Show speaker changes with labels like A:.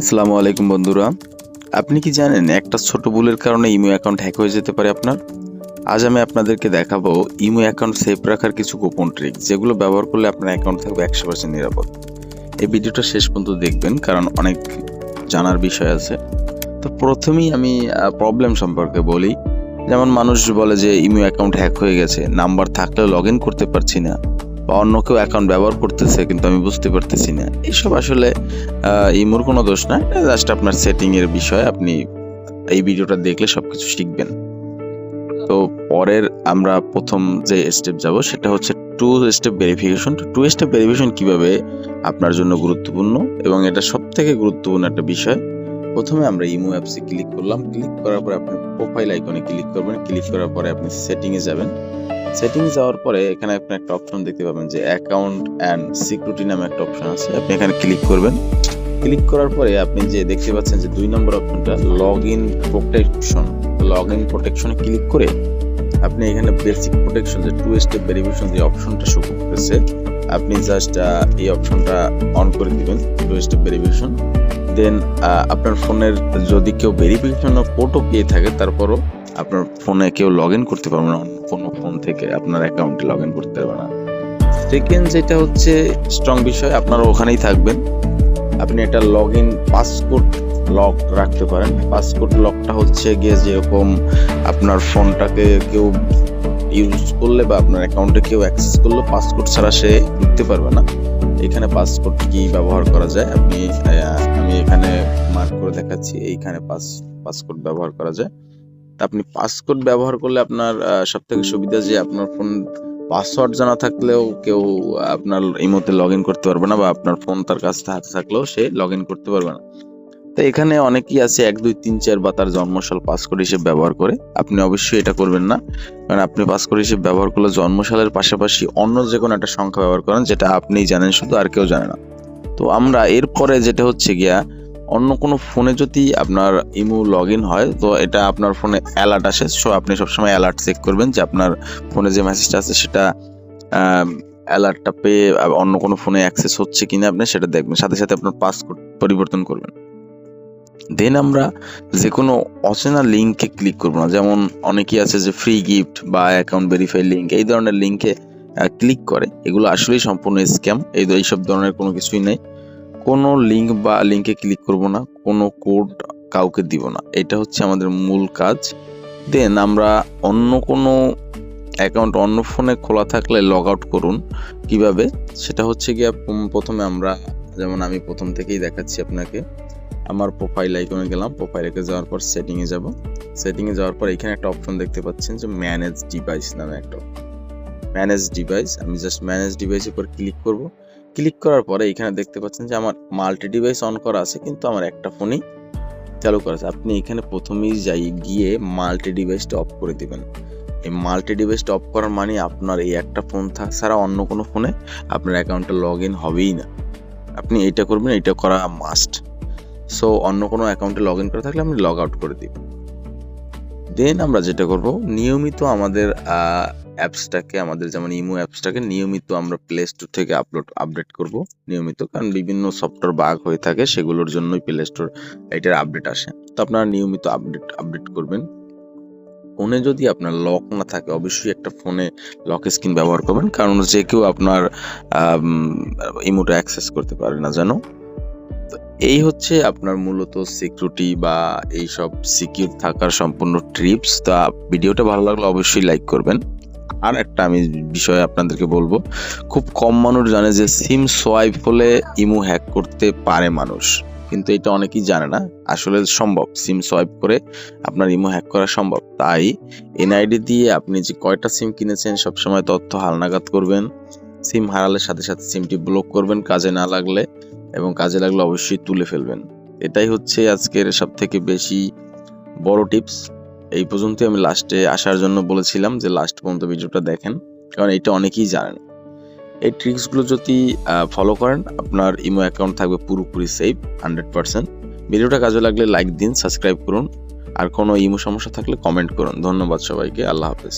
A: আসসালামু আলাইকুম বন্ধুরা। আপনি কি জানেন একটা ছোট ভুলের কারণে ইমো অ্যাকাউন্ট হ্যাক হয়ে যেতে পারে আপনার? আজ আমি আপনাদেরকে দেখাবো ইমো অ্যাকাউন্ট সেভ রাখার কিছু গোপন ট্রিক যেগুলো ব্যবহার করলে আপনার অ্যাকাউন্ট থাকবে একশো পার্সেন্ট নিরাপদ। এই ভিডিওটা শেষ পর্যন্ত দেখবেন, কারণ অনেক জানার বিষয় আছে। তো প্রথমেই আমি প্রবলেম সম্পর্কে বলি। যেমন মানুষ বলে যে ইমো অ্যাকাউন্ট হ্যাক হয়ে গেছে, নাম্বার থাকলেও লগ করতে পারছি না। বা অন্য কেউ অ্যাকাউন্ট ব্যবহার করতেছে, কিন্তু আমি বুঝতে পারতেছি না। এইসব আসলে ইমোর কোনো দোষ না জাস্ট আপনার সেটিং এর বিষয়, আপনি এই ভিডিওটা দেখলে সবকিছু শিখবেন। তো পরের আমরা প্রথম যে স্টেপ যাব, সেটা হচ্ছে two step verification two step verification কীভাবে আপনার জন্য গুরুত্বপূর্ণ এবং এটা সব থেকে গুরুত্বপূর্ণ একটা বিষয় প্রথমে আমরা ইমো অ্যাপসে ক্লিক করলাম। ক্লিক করার পরে আপনি প্রোফাইল আইকনে ক্লিক করবেন। ক্লিক করার পরে আপনি সেটিং এ যাবেন। সেটিং যাওয়ার পরে এখানে আপনি একটা অপশন দেখতে পাবেন যে অ্যাকাউন্ট অ্যান্ড সিকিউরিটি নামে একটা অপশন আছে। আপনি এখানে ক্লিক করবেন। ক্লিক করার পরে আপনি যে দেখতে পাচ্ছেন যে দুই নম্বর অপশনটা log in protection log in প্রোটেকশনে click করে আপনি এখানে বেসিক প্রোটেকশন যে টু স্টেপ ভেরিফিকেশন যে অপশনটা শো করতেছে আপনি জাস্ট এই অপশনটা অন করে দিবেন টু স্টেপ ভেরিফিকেশন দেন আপনার ফোনের যদি কেউ ভেরিফিকেশন কোডও পেয়ে থাকে, তারপরও আপনার ফোনে কেউ লগ ইন করতে পারবে না কোনো ফোন থেকে আপনার অ্যাকাউন্টে লগ ইন করতে পারবে না। সেকেন্ড যেটা হচ্ছে স্ট্রং বিষয়, আপনারা ওখানেই থাকবেন। আপনি একটা লগ ইন পাসপোর্ট লক রাখতে পারেন। পাসপোর্ট লকটা হচ্ছে গিয়ে যেরকম আপনার ফোনটাকে কেউ ইউজ করলে বা আপনার অ্যাকাউন্টে কেউ অ্যাক্সেস করলে পাসপোর্ট ছাড়া সে ঢুকতে পারবে না। এখানে পাসপোর্ট কি ব্যবহার করা যায়? আপনি আমি এখানে মার্ক করে দেখাচ্ছি, এইখানে পাস পাসপোর্ট ব্যবহার করা যায়। তা আপনি পাসপোর্ট ব্যবহার করলে আপনার সব থেকে সুবিধা যে আপনার ফোন পাসওয়ার্ড জানা থাকলেও কেউ আপনার ইমোতে লগ ইন করতে পারবে না বা আপনার ফোন তার কাছে থাকলেও সে লগ ইন করতে পারবে না। তো এখানে অনেকেই আছে এক, দুই, তিন, চার বা তার জন্মসাল পাসকোড হিসেবে ব্যবহার করে। আপনি অবশ্যই এটা করবেন না। কারণ আপনি পাসকোড হিসেবে ব্যবহার করলে জন্মসালের পাশাপাশি অন্য যে কোনো একটা সংখ্যা ব্যবহার করেন যেটা আপনিই জানেন, শুধু আর কেউ জানে না। তো আমরা এরপরে যেটা হচ্ছে গিয়া, অন্য কোনো ফোনে যদি আপনার ইমো লগ ইন হয়, তো এটা আপনার ফোনে অ্যালার্ট আসে। সো আপনি সবসময় অ্যালার্ট চেক করবেন যে আপনার ফোনে যে মেসেজটা আছে সেটা অ্যালার্টটা পেয়ে অন্য কোনো ফোনে অ্যাক্সেস হচ্ছে কিনা আপনি সেটা দেখবেন। সাথে সাথে আপনার পাসকোড পরিবর্তন করবেন। দেন আমরা যে কোনো অচেনা লিঙ্কে ক্লিক করব না। যেমন অনেকেই আছে যে ফ্রি গিফট বা অ্যাকাউন্ট ভেরিফাই লিঙ্ক এই ধরনের লিঙ্কে ক্লিক করে। এগুলো আসলেই সম্পূর্ণ স্ক্যাম এই এইসব ধরনের কোনো কিছুই নেই। কোনো লিঙ্ক বা লিঙ্কে ক্লিক করব না। কোনো কোড কাউকে দিব না। এটা হচ্ছে আমাদের মূল কাজ। দেন আমরা অন্য কোনো অ্যাকাউন্ট অন্য ফোনে খোলা থাকলে লগ আউট করুন। কীভাবে? সেটা হচ্ছে গিয়ে প্রথমে আমরা, যেমন আমি প্রথম থেকেই দেখাচ্ছি আপনাকে। আমার প্রোফাইল আইকনে গেলাম প্রোফাইলে যাওয়ার পর সেটিংয়ে যাব। সেটিংয়ে যাওয়ার পর এখানে একটা অপশন দেখতে পাচ্ছেন যে ম্যানেজ ডিভাইস নামে একটা ম্যানেজ ডিভাইস আমি জাস্ট ম্যানেজ ডিভাইসের উপর ক্লিক করব। ক্লিক করার পরে এখানে দেখতে পাচ্ছেন যে আমার মাল্টি ডিভাইস অন করা আছে, কিন্তু আমার একটা ফোনেই চালু করা আছে। আপনি এখানে প্রথমেই যাই, গিয়ে মাল্টি ডিভাইসটা অফ করে দিবেন। এই মাল্টি ডিভাইসটা অফ করার মানে আপনার এই একটা ফোন থাক ছাড়া অন্য কোনো ফোনে আপনার অ্যাকাউন্টে লগ ইন হবেই না। আপনি এইটা করবেন, এটা করা মাস্ট সো অন্য কোনো অ্যাকাউন্টে লগ ইন করা থাকলে আপনি লগ আউট করে দিবেন দেন আমরা যেটা করব, নিয়মিত আমাদের অ্যাপসটাকে আমাদের যেমন ইমো অ্যাপসটাকে নিয়মিত আমরা প্লে স্টোর থেকে আপলোড আপডেট করব, নিয়মিত। কারণ বিভিন্ন সফটওয়্যার বাগ হয়ে থাকে, সেগুলোর জন্যই প্লে স্টোর এটার আপডেট আসে। তো আপনারা নিয়মিত আপডেট আপডেট করবেন। ফোনে যদি আপনার লক না থাকে, অবশ্যই একটা ফোনে লক স্ক্রিন ব্যবহার করবেন। কারণ যে কেউ আপনার ইমোটা অ্যাক্সেস করতে পারে না তো এই হচ্ছে আপনার মূলত সিকিউরিটি বা এইসব সিকিউর থাকার সম্পূর্ণ ট্রিপস তা ভিডিওটা ভালো লাগলে অবশ্যই লাইক করবেন। আর একটা আমি বিষয় আপনাদেরকে বলব, খুব কম মানুষ জানে যে সিম সোয়াইপ হলে ইমো হ্যাক করতে পারে মানুষ। কিন্তু এটা অনেকেই জানে না, আসলে সম্ভব। সিম সোয়াইপ করে আপনার ইমো হ্যাক করা সম্ভব। তাই এনআইডি দিয়ে আপনি যে কয়টা সিম কিনেছেন, সবসময় তথ্য হালনাগাদ করবেন। সিম হারালে সাথে সাথে সিমটি ব্লক করবেন কাজে না লাগলে। এবং কাজে লাগলে অবশ্যই তুলে ফেলবেন। এটাই হচ্ছে আজকের সব থেকে বেশি বড় টিপস। এই পর্যন্ত আমি লাস্টে আসার জন্য বলেছিলাম যে লাস্ট পর্যন্ত ভিডিওটা দেখেন, কারণ এটা অনেকেই জানেন। এই ট্রিক্সগুলো যদি ফলো করেন, আপনার ইমো অ্যাকাউন্ট থাকবে পুরোপুরি সেফ হান্ড্রেড পার্সেন্ট ভিডিওটা কাজে লাগলে লাইক দিন সাবস্ক্রাইব করুন। আর কোনো ইমো সমস্যা থাকলে কমেন্ট করুন। ধন্যবাদ সবাইকে, আল্লাহ হাফেজ।